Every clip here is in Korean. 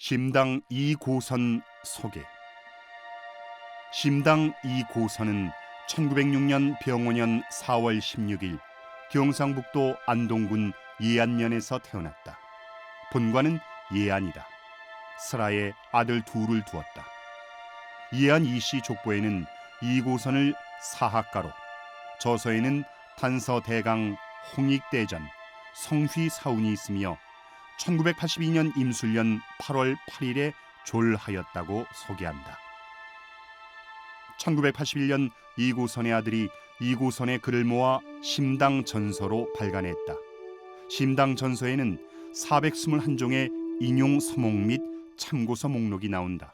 심당 이고선 소개 심당 이고선은 1906년 병원년 4월 16일 경상북도 안동군 예안면에서 태어났다. 본관은 예안이다. 슬하에 아들 둘을 두었다. 예안 이씨 족보에는 이고선을 사학가로, 저서에는 단서대강, 홍익대전, 성휘사운이 있으며 1982년 임술년 8월 8일에 졸하였다고 소개한다. 1981년 이고선의 아들이 이고선의 글을 모아 심당 전서로 발간했다. 심당 전서에는 421종의 인용 서목 및 참고서 목록이 나온다.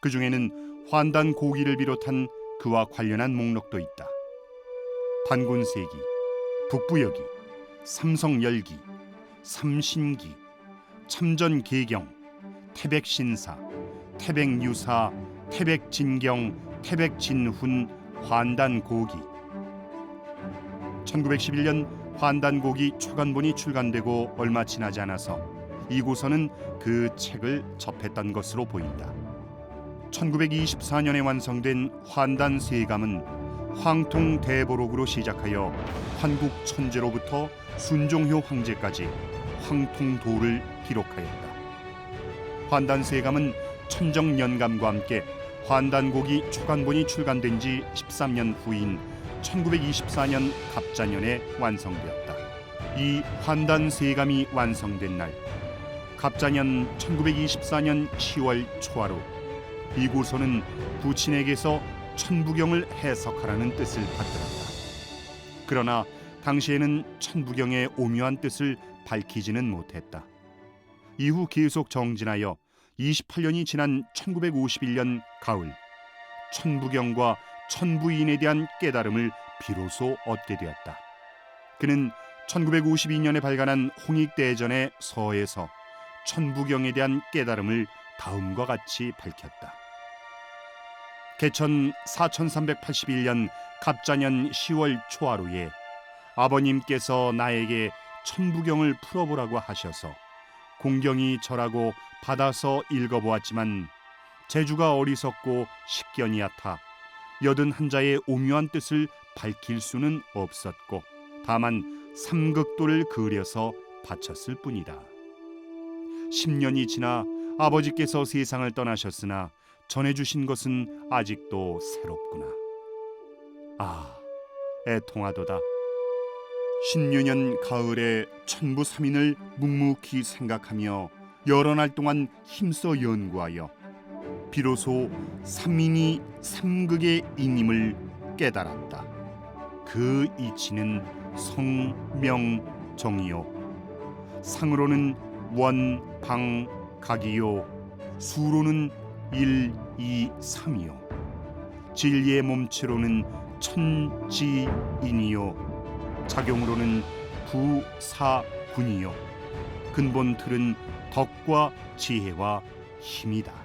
그 중에는 환단 고기를 비롯한 그와 관련한 목록도 있다. 단군세기, 북부여기, 삼성열기, 삼신기, 참전계경, 태백신사, 태백유사, 태백진경, 태백진훈, 환단고기 1911년 환단고기 초간본이 출간되고 얼마 지나지 않아서 이고서는 그 책을 접했던 것으로 보인다. 1924년에 완성된 환단세감은 황통대보록으로 시작하여 환국천재로부터 순종효 황제까지 황통도를 기록하였다. 환단세감은 천정연감과 함께 환단곡이 초간본이 출간된 지 13년 후인 1924년 갑자년에 완성되었다. 이 환단세감이 완성된 날 갑자년 1924년 10월 초하루 이고서는 부친에게서 천부경을 해석하라는 뜻을 받들었다. 그러나 당시에는 천부경의 오묘한 뜻을 밝히지는 못했다. 이후 계속 정진하여 28년이 지난 1951년 가을 천부경과 천부인에 대한 깨달음을 비로소 얻게 되었다. 그는 1952년에 발간한 홍익대전의 서에서 천부경에 대한 깨달음을 다음과 같이 밝혔다. 개천 4381년 갑자년 10월 초하루에 아버님께서 나에게 천부경을 풀어보라고 하셔서 공경이 절하고 받아서 읽어보았지만 재주가 어리석고 식견이 얕아 여든 한자의 오묘한 뜻을 밝힐 수는 없었고 다만 삼극도를 그려서 바쳤을 뿐이다. 10년이 지나 아버지께서 세상을 떠나셨으나 전해주신 것은 아직도 새롭구나. 아, 애통하도다. 신유년 가을에 천부 삼인을 묵묵히 생각하며 여러 날 동안 힘써 연구하여 비로소 삼인이 삼극의 인임을 깨달았다. 그 이치는 성명 정이요. 상으로는 원, 방, 각이요. 수로는 일, 이, 삼이요. 진리의 몸체로는 천지인이요 작용으로는 부 사 군이요 근본 틀은 덕과 지혜와 힘이다.